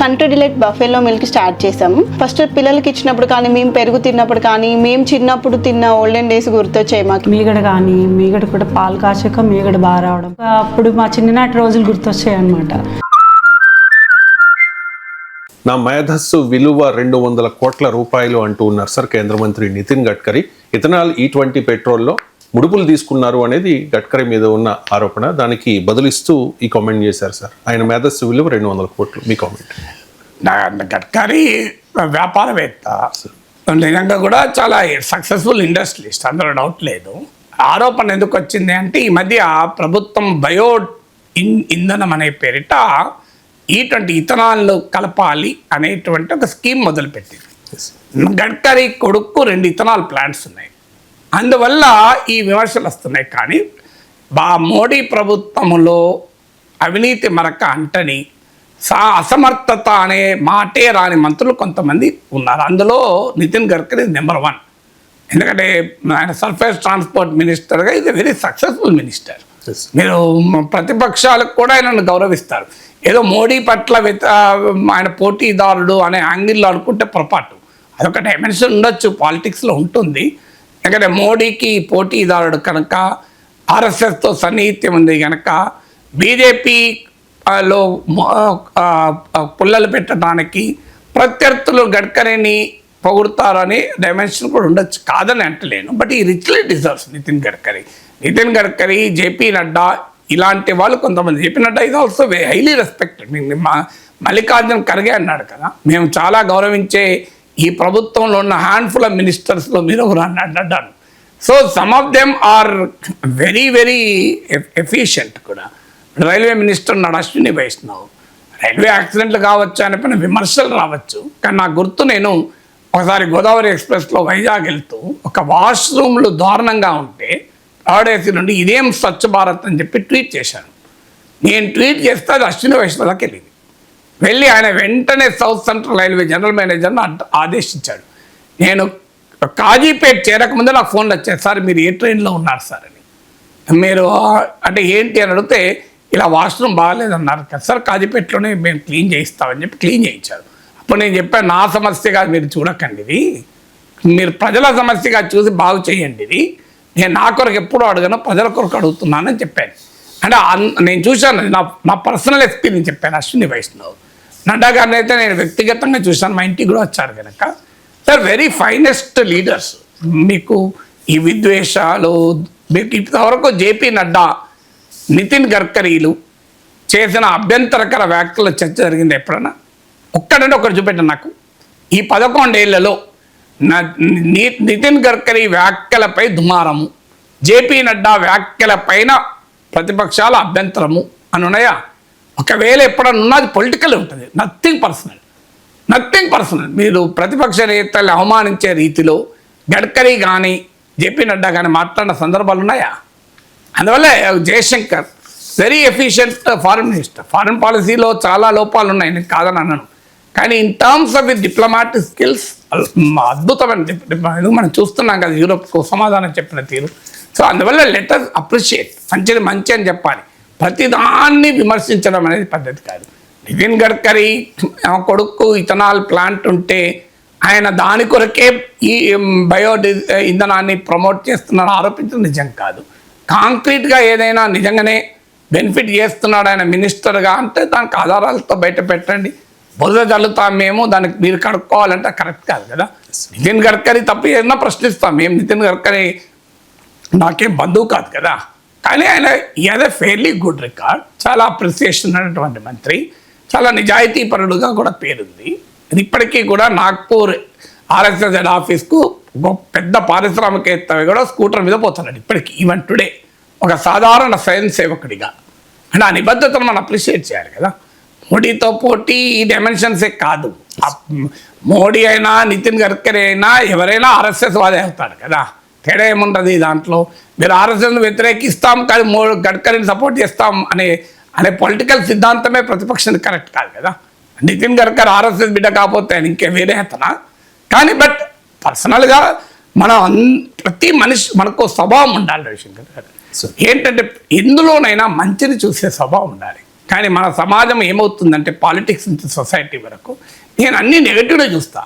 Country delight buffalo milk start చేసాము first పిల్లలకి ఇచ్చినప్పుడు కానీ మేము పెరుగు తిన్నప్పుడు కానీ మేము చిన్నప్పుడు తిన్న ఓల్డెన్ డేస్ గుర్తొచ్చాయి మాకు. మీగడ కానీ మీగడ కూడా పాలు కాచాక మీగడ బాగా రావడం. అప్పుడు మా చిన్ననాటి రోజులు గుర్తొచ్చాయి అనమాట నా మేధస్సు విలువ రెండు వందల కోట్ల రూపాయలు అంటూ ఉన్నారు సార్ కేంద్ర మంత్రి నితిన్ గడ్కరీ. ఇథనాల్ ఈ ట్వంటీ పెట్రోల్లో ముడుపులు తీసుకున్నారు అనేది గడ్కరీ మీద ఉన్న ఆరోపణ. దానికి బదులిస్తూ ఈ కామెంట్ చేశారు సార్. ఆయన మేధస్సు విలువ రెండు వందల కోట్లు. మీ కామెంట్. నా- గడ్కరీ వ్యాపారవేత్త. నిజంగా కూడా చాలా సక్సెస్ఫుల్ ఇండస్ట్రియలిస్ట్ అందులో డౌట్ లేదు. ఆరోపణ ఎందుకు వచ్చింది అంటే ఈ మధ్య ప్రభుత్వం బయో ఇన్ ఇంధనం అనే పేరిట ఇటువంటి ఇథనాల్ కలపాలి అనేటువంటి ఒక స్కీమ్ మొదలుపెట్టింది. గడ్కరీ కొడుకు రెండు ఇథనాల్ ప్లాంట్స్ ఉన్నాయి. అందువల్ల ఈ విమర్శలు వస్తున్నాయి. కానీ బా మోడీ ప్రభుత్వములో అవినీతి మరక అంటని సా అసమర్థత అనే మాటే రాని మంత్రులు కొంతమంది ఉన్నారు. అందులో నితిన్ గడ్కరీ నెంబర్ వన్ ఎందుకంటే ఆయన సర్ఫేస్ ట్రాన్స్పోర్ట్ మినిస్టర్గా ఇది వెరీ సక్సెస్ఫుల్ మినిస్టర్. మీరు ప్రతిపక్షాలకు కూడా ఆయనను గౌరవిస్తారు. ఏదో మోడీ పట్ల ఆయన పోటీదారుడు అనే యాంగిల్లో అనుకుంటే పొరపాటు. అదొక డైమెన్షన్ ఉండొచ్చు పాలిటిక్స్లో ఉంటుంది. ఎందుకంటే మోడీకి పోటీదారుడు కనుక ఆర్ఎస్ఎస్తో సన్నిహిత్యం ఉంది కనుక బీజేపీ లో పుల్లలు పెట్టడానికి ప్రత్యర్థులు గడ్కరీని పొగుడతారని డైమెన్షన్ కూడా ఉండొచ్చు. కాదని అంటలేను. బట్ ఈ richly deserves Nitin Gadkari. Nitin Gadkari JP Nadda ఇలాంటి వాళ్ళు కొంతమంది. జేపీ నడ్డా ఇది also highly respected Mallikarjun Kharge అన్నాడు కదా మేము చాలా గౌరవించే ఈ ప్రభుత్వంలో ఉన్న హ్యాండ్ఫుల్ ఆఫ్ మినిస్టర్స్లో మీరు ఒకరు అన్నాడు so some of them are very very efficient కూడా. రైల్వే మినిస్టర్ ఉన్నాడు అశ్విని వైష్ణవ్. రైల్వే యాక్సిడెంట్లు కావచ్చు అనే పైన విమర్శలు రావచ్చు. కానీ నాకు గుర్తు నేను ఒకసారి గోదావరి ఎక్స్ప్రెస్లో వైజాగ్ వెళ్తూ ఒక వాష్రూమ్లు దారుణంగా ఉంటే ఆడేసి నుండి ఇదేం స్వచ్ఛ భారత్ అని చెప్పి ట్వీట్ చేశాను. నేను ట్వీట్ చేస్తే అది అశ్విని వైష్ణవ్కి వెళ్ళింది. వెళ్ళి ఆయన వెంటనే సౌత్ సెంట్రల్ రైల్వే జనరల్ మేనేజర్ను ఆదేశించాడు. నేను కాజీపేట్ చేరకముందే నాకు ఫోన్లు వచ్చాయి. సార్ మీరు ఏ ట్రైన్లో ఉన్నారు సార్? అని. మీరు అంటే ఏంటి? అని అడిగితే ఇలా వాష్రూమ్ బాగాలేదన్నారు కదా సార్ కాజీపేటలోనే మేము క్లీన్ చేయిస్తామని చెప్పి క్లీన్ చేయించారు. అప్పుడు నేను చెప్పాను నా సమస్యగా మీరు చూడకండి ఇది. మీరు ప్రజల సమస్యగా చూసి బాగు చేయండి ఇది. నేను నా కొరకు ఎప్పుడు అడగను ప్రజల కొరకు అడుగుతున్నానని చెప్పాను. అంటే అన్- నేను చూశాను నా నా పర్సనల్ ఎక్స్పీరియన్స్ చెప్పాను అశ్విని వైష్ణవ్. నడ్డా గారిని అయితే నేను వ్యక్తిగతంగా చూశాను. మా ఇంటికి కూడా వచ్చారు కనుక సార్ వెరీ ఫైనెస్ట్ లీడర్స్ మీకు ఈ విద్వేషాలు మీకు ఇంతవరకు జేపీ నడ్డా నితిన్ గడ్కరీలు చేసిన అభ్యంతరకర వ్యాఖ్యల చర్చ జరిగింది ఎప్పుడన్నా? ఒక్కడంటే ఒకటి చూపెట్టండి నాకు. ఈ పదకొండేళ్ళలో ని- నితిన్ గడ్కరీ వ్యాఖ్యలపై దుమారము జేపీ నడ్డా వ్యాఖ్యల పైన ప్రతిపక్షాల అభ్యంతరము అనున్నాయా ఒకవేళ ఎప్పుడన్నా ఉన్నది పొలిటికల్ ఉంటుంది. నథింగ్ పర్సనల్ నథింగ్ పర్సనల్ మీరు ప్రతిపక్ష నేతలు అవమానించే రీతిలో గడ్కరీ కానీ జేపీ నడ్డా కానీ మాట్లాడిన సందర్భాలు ఉన్నాయా? అందువల్ల Jaishankar very efficient foreign minister foreign పాలసీలో చాలా లోపాలు ఉన్నాయి నేను కాదని అన్నాను కానీ in terms of diplomatic skills అద్భుతమైన మనం చూస్తున్నాం కదా యూరోప్కు సమాధానం చెప్పిన తీరు. సో అందువల్ల లెటర్ అప్రిషియేట్ మంచిది మంచి అని చెప్పాలి. ప్రతిదాన్ని విమర్శించడం అనేది పద్ధతి కాదు. నితిన్ గడ్కరీ కొడుకు ఇథనాల్ ప్లాంట్ ఉంటే ఆయన దాని కొరకే ఈ బయో ఇంధనాన్ని ప్రమోట్ చేస్తున్నాడు ఆరోపించడం నిజం కాదు. కాంక్రీట్గా ఏదైనా నిజంగానే బెనిఫిట్ చేస్తున్నాడు ఆయన మినిస్టర్గా అంటే దానికి ఆధారాలతో బయట పెట్టండి. బురద చల్లుతాం మేము దానికి మీరు కడుక్కోవాలంటే కరెక్ట్ కాదు కదా. నితిన్ గడ్కరీ తప్పు ఏదైనా ప్రశ్నిస్తాం. మేము నితిన్ గడ్కరీ నాకేం బంధువు కాదు కదా. కానీ ఆయన ఈజ్ ఫెయిర్లీ గుడ్ రికార్డ్ చాలా అప్రిసియేషన్ ఉన్నటువంటి మంత్రి. చాలా నిజాయితీ పరుడుగా కూడా పేరుంది. ఇది ఇప్పటికీ కూడా నాగ్పూర్ ఆర్ఎస్ఎస్ హెడ్ ఆఫీస్కు పెద్ద పారిశ్రామికవేత్త కూడా స్కూటర్ మీద పోతున్నాడు ఇప్పటికీ. ఈవెన్ టుడే ఒక సాధారణ స్వయం సేవకుడిగా. అంటే ఆ నిబద్ధతను మనం అప్రిషియేట్ చేయాలి కదా. మోడీతో పోటీ ఈ డైమెన్షన్సే కాదు. మోడీ అయినా నితిన్ గడ్కరీ అయినా ఎవరైనా ఆర్ఎస్ఎస్ వాదే అవుతారు కదా. తేడా ఏముంటుంది దాంట్లో? మీరు ఆర్ఎస్ఎస్ను వ్యతిరేకిస్తాం కానీ మో గడ్కరీని సపోర్ట్ చేస్తాం అనే అనే పొలిటికల్ సిద్ధాంతమే ప్రతిపక్షానికి కరెక్ట్ కాదు కదా? నితిన్ గడ్కరీ ఆర్ఎస్ఎస్ బిడ్డ కాకపోతే ఆయన ఇంకే వేరే అతనా? కానీ బట్ పర్సనల్గా మనం అన్- ప్రతి మనిషి మనకు స్వభావం ఉండాలి రవిశంకర్ గారు. ఏంటంటే ఎందులోనైనా మంచిని చూసే స్వభావం ఉండాలి. కానీ మన సమాజం ఏమవుతుందంటే పాలిటిక్స్ నుంచి సొసైటీ వరకు నేను అన్ని నెగటివ్గా చూస్తా.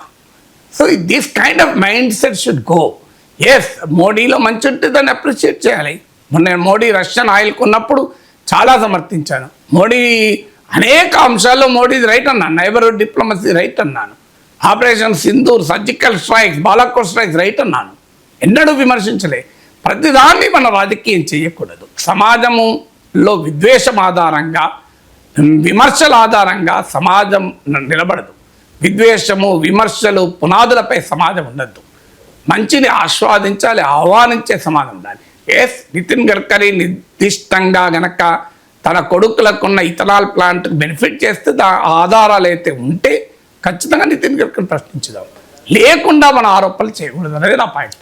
So this kind of mindset should go yes మోడీలో మంచి ఉంటే దాన్ని అప్రిషియేట్ చేయాలి. మొన్న నేను మోడీ రష్యన్ ఆయిల్ కొన్నప్పుడు చాలా సమర్థించాను. మోడీ అనేక అంశాల్లో మోడీ రైట్ అన్నాను. నైబర్హుడ్ డిప్లొమసీ రైట్ అన్నాను. Operation Sindoor surgical strikes Balakot strikes right అన్నాను. ఎన్నడూ విమర్శించలే. ప్రతిదాన్ని మన రాజకీయం చేయకూడదు. సమాజములో విద్వేషం ఆధారంగా విమర్శల ఆధారంగా సమాజం నిలబడదు. విద్వేషము విమర్శలు పునాదులపై సమాజం ఉండద్దు. మంచిని ఆస్వాదించాలి ఆహ్వానించే సమాజం ఉండాలి ఎస్ నితిన్ గడ్కరీ నిర్దిష్టంగా గనక తన కొడుకులకున్న ఇథనాల్ ప్లాంట్ బెనిఫిట్ చేస్తే దా ఆధారాలు అయితే ఉంటే ఖచ్చితంగా నితిన్ గడ్కరీ ప్రశ్నించుదాం. లేకుండా మన ఆరోపణలు చేయకూడదు అనేది నా పాయింట్.